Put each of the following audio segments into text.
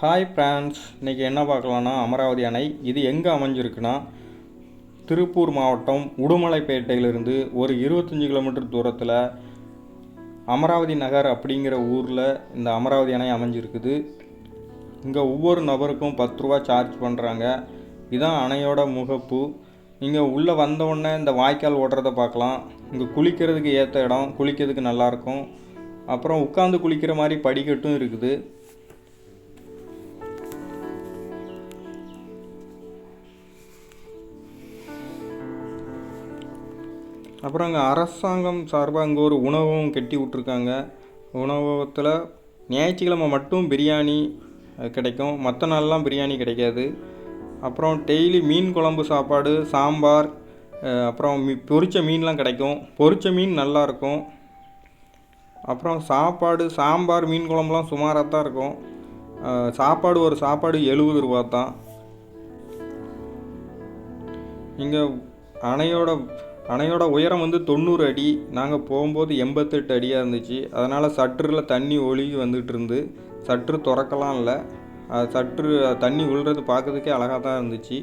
Hi France இன்றைக்கி என்ன பார்க்கலான்னா அமராவதி அணை. இது எங்கே அமைஞ்சிருக்குன்னா திருப்பூர் மாவட்டம் உடுமலைப்பேட்டையிலிருந்து ஒரு இருபத்தஞ்சி கிலோமீட்டர் தூரத்தில் அமராவதி நகர் அப்படிங்கிற ஊரில் இந்த அமராவதி அணை அமைஞ்சிருக்குது. இங்கே ஒவ்வொரு நபருக்கும் பத்து ரூபா சார்ஜ் பண்ணுறாங்க இதான் அணையோட முகப்பு. இங்கே உள்ளே வந்தவுடனே இந்த வாய்க்கால் ஓடுறத பார்க்கலாம். இங்கே குளிக்கிறதுக்கு ஏற்ற இடம் குளிக்கிறதுக்கு நல்லாயிருக்கும் அப்புறம் உட்காந்து குளிக்கிற மாதிரி படிக்கட்டும் இருக்குது. அப்புறம் அங்கே அரசாங்கம் சார்பாக அங்கே ஒரு உணவகம் கட்டி விட்ருக்காங்க உணவகத்தில் ஞாயிற்றுக்கிழமை மட்டும் பிரியாணி கிடைக்கும். மற்ற நாள்லாம் பிரியாணி கிடைக்காது. அப்புறம் டெய்லி மீன் குழம்பு சாப்பாடு சாம்பார் அப்புறம் மீ பொரித்த மீன்லாம் கிடைக்கும். பொரித்த மீன் நல்லாயிருக்கும் அப்புறம் சாப்பாடு சாம்பார் மீன் குழம்புலாம் சுமாராக தான் இருக்கும். சாப்பாடு ஒரு சாப்பாடு எழுபது ரூபா தான் இங்கே அணையோட அணையோட உயரம் வந்து தொண்ணூறு அடி. நாங்கள் போகும்போது எண்பத்தெட்டு அடியாக இருந்துச்சு. அதனால் சற்றுல தண்ணி ஒழுகி வந்துட்டு இருந்து சற்று திறக்கலாம் இல்லை. அது சற்று தண்ணி விழுறது பார்க்கறதுக்கே அழகாக தான் இருந்துச்சு.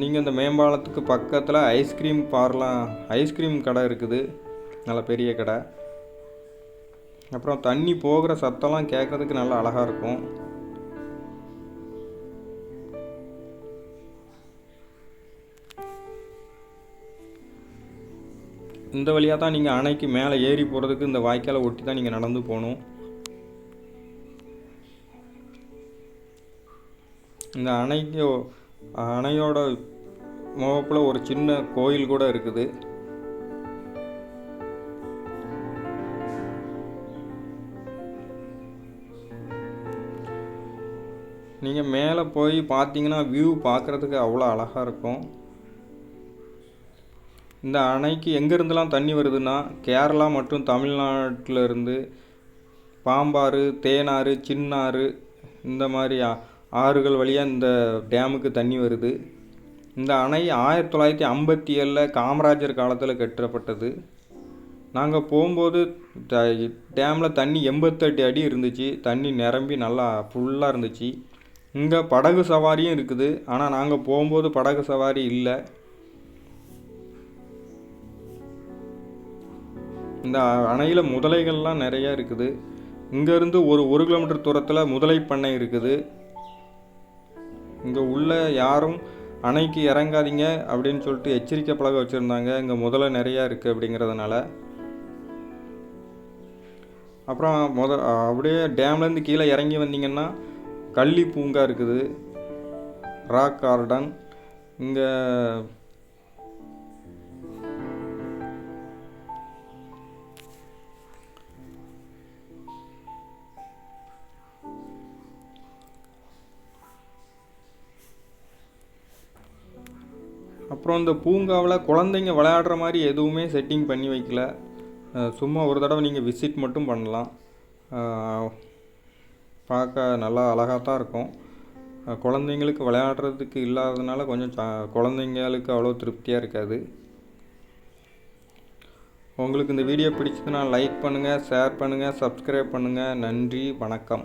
நீங்கள் இந்த மேம்பாலத்துக்கு பக்கத்தில் ஐஸ்கிரீம் பார்லாம் ஐஸ்கிரீம் கடை இருக்குது. நல்ல பெரிய கடை. அப்புறம் தண்ணி போகிற சத்தம்லாம் கேட்குறதுக்கு நல்லா அழகாக இருக்கும். இந்த வழியாக தான் நீங்கள் அணைக்கு மேலே ஏறி போகிறதுக்கு இந்த வாய்க்காலை ஒட்டி தான் நீங்கள் நடந்து போகணும் இந்த அணைக்கு அணையோட முகப்பில் ஒரு சின்ன கோயில் கூட இருக்குது. நீங்கள் மேலே போய் பார்த்தீங்கன்னா வியூ பார்க்குறதுக்கு அவ்வளோ அழகாக இருக்கும். இந்த அணைக்கு எங்கேருந்துலாம் தண்ணி வருதுன்னா கேரளா மற்றும் தமிழ்நாட்டில் இருந்து பாம்பாறு தேனாறு சின்னாறு இந்த மாதிரி ஆ- ஆறுகள் வழியாக இந்த டேமுக்கு தண்ணி வருது. இந்த அணை ஆயிரத்தி தொள்ளாயிரத்தி ஐம்பத்தி ஏழில் காமராஜர் காலத்தில் கட்டப்பட்டது. நாங்கள் போகும்போது டேமில் தண்ணி எண்பத்தெட்டு அடி இருந்துச்சு. தண்ணி நிரம்பி நல்லா ஃபுல்லாக இருந்துச்சு. இங்கே படகு சவாரியும் இருக்குது. ஆனால் நாங்கள் போகும்போது படகு சவாரி இல்லை. இந்த அணையில் முதலைகள்லாம் நிறையா இருக்குது. இங்கேருந்து ஒரு ஒரு கிலோமீட்டர் தூரத்தில் முதலை பண்ணை இருக்குது. இங்கே உள்ள யாரும் அணைக்கு இறங்காதீங்க அப்படின்னு சொல்லிட்டு எச்சரிக்கை பழக வச்சுருந்தாங்க. இங்கே முதலை நிறையா இருக்குது அப்படிங்கிறதுனால. அப்புறம் முத அப்படியே டேம்லேருந்து கீழே இறங்கி வந்தீங்கன்னா கள்ளி பூங்கா இருக்குது. Rock garden. இங்கே அப்புறம் இந்த பூங்காவில் குழந்தைங்க விளையாடுற மாதிரி எதுவுமே செட்டிங் பண்ணி வைக்கல. சும்மா ஒரு தடவை நீங்கள் விசிட் மட்டும் பண்ணலாம். பார்க்க நல்லா அழகாக தான் இருக்கும். குழந்தைங்களுக்கு விளையாடுறதுக்கு இல்லாததுனால கொஞ்சம் குழந்தைங்களுக்கு அவ்வளோ திருப்தியாக இருக்காது. உங்களுக்கு இந்த வீடியோ பிடிச்சதுன்னா லைக் பண்ணுங்கள் ஷேர் பண்ணுங்கள் சப்ஸ்கிரைப் பண்ணுங்கள் நன்றி வணக்கம்.